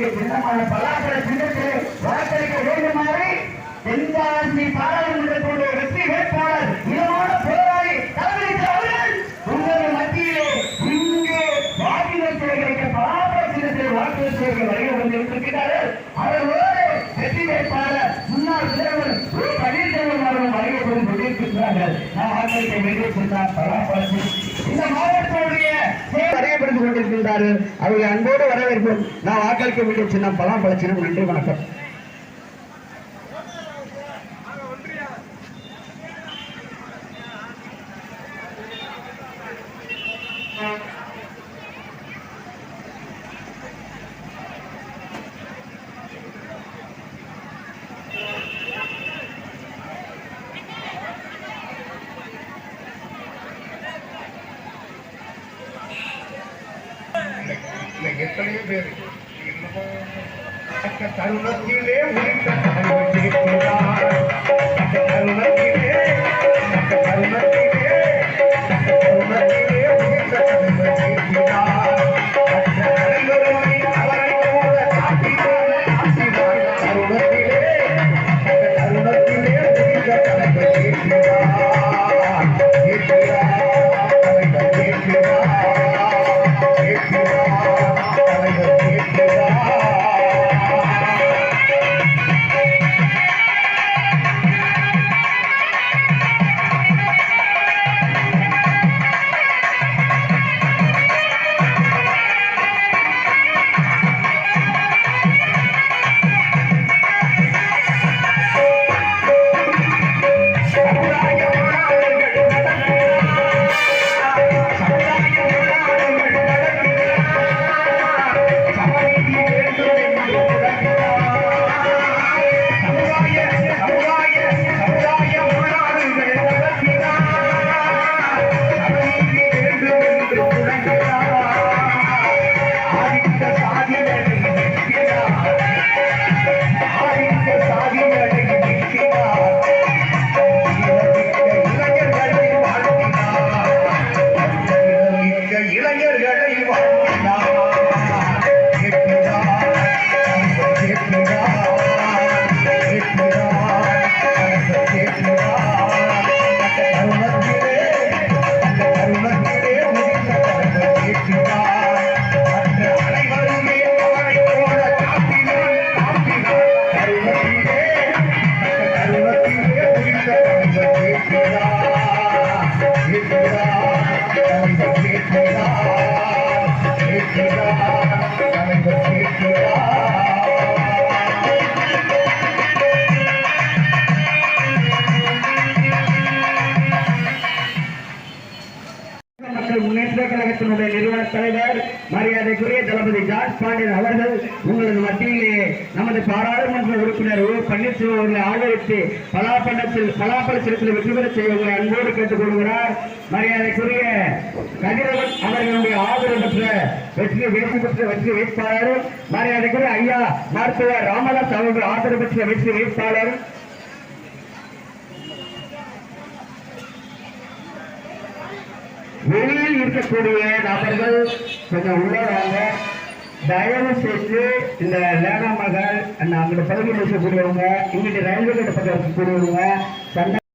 வாக்களிக்க சின்னமான பலாப்பழ சின்னத்திலே வாக்களிக்க வேண்டுமாறு தென்காசி பாராளுமன்றத்துடைய வெற்றி வேட்பாளர் இளமான போராளி தலைமை அவர்கள் உங்கள் மத்தியிலே இங்கே வாக்குகள் சேகரிக்க பலாப்பழ சின்னத்திலே வாக்குகள் வருகை வந்திருக்கிறார்கள் அவர்களோடு வெற்றி வேட்பாளர் முன்னாள் முதல்வர் பன்னீர்செல்வம் அவர்கள் வருகை கொண்டு கொண்டிருக்கிறார்கள் நான் வாக்களிக்க வேண்டிய சொன்னார் இந்த மாவட்டத்தில் கொண்டிருக்கின்றார்கள் அவர்களை அன்போடு வரவேற்போம். நான் வாக்களிக்க வேண்டிய சின்னம் பலாம் பழச்சினம் நன்றி வணக்கம். எத்தனையோ பேர். தருணத்திலே முடித்த Yeah. மக்கள் முன்னேற்ற கழகத்தினுடைய நிறுவன தலைவர் மரியாதைக்குரிய தளபதி ஜார்ஜ் பாண்டியன் அவர்கள் உங்களது மத்தியிலே நமது பாராளுமன்ற உறுப்பினர் ஓ பன்னீர்செல்வம் அவர்களை ஆதரித்து பலாப்பழத்தில் பலாப்பழ சிறப்பில் வெற்றி பெற செய்ய உங்களை அன்போடு கேட்டுக் கொள்கிறார். மரியாதைக்குரிய கதிரவன் அவர்களுடைய ஆதரவு பெற்ற வெற்றி வெற்றி பெற்ற வெற்றி வேட்பாளரும் மரியாதைக்குரிய ஐயா மருத்துவர் ராமதாஸ் அவர்கள் ஆதரவு பெற்ற வெற்றி வேட்பாளரும் வெளியில் இருக்கக்கூடிய நபர்கள் கொஞ்சம் உள்ள வாங்க. தயவு செய்து இந்த லேனா மகள் அந்த அங்கிட்ட பகுதியில் இருக்கக்கூடியவங்க இங்கிட்ட ரயில்வே கிட்ட பக்கம் இருக்கக்கூடியவங்க சண்டை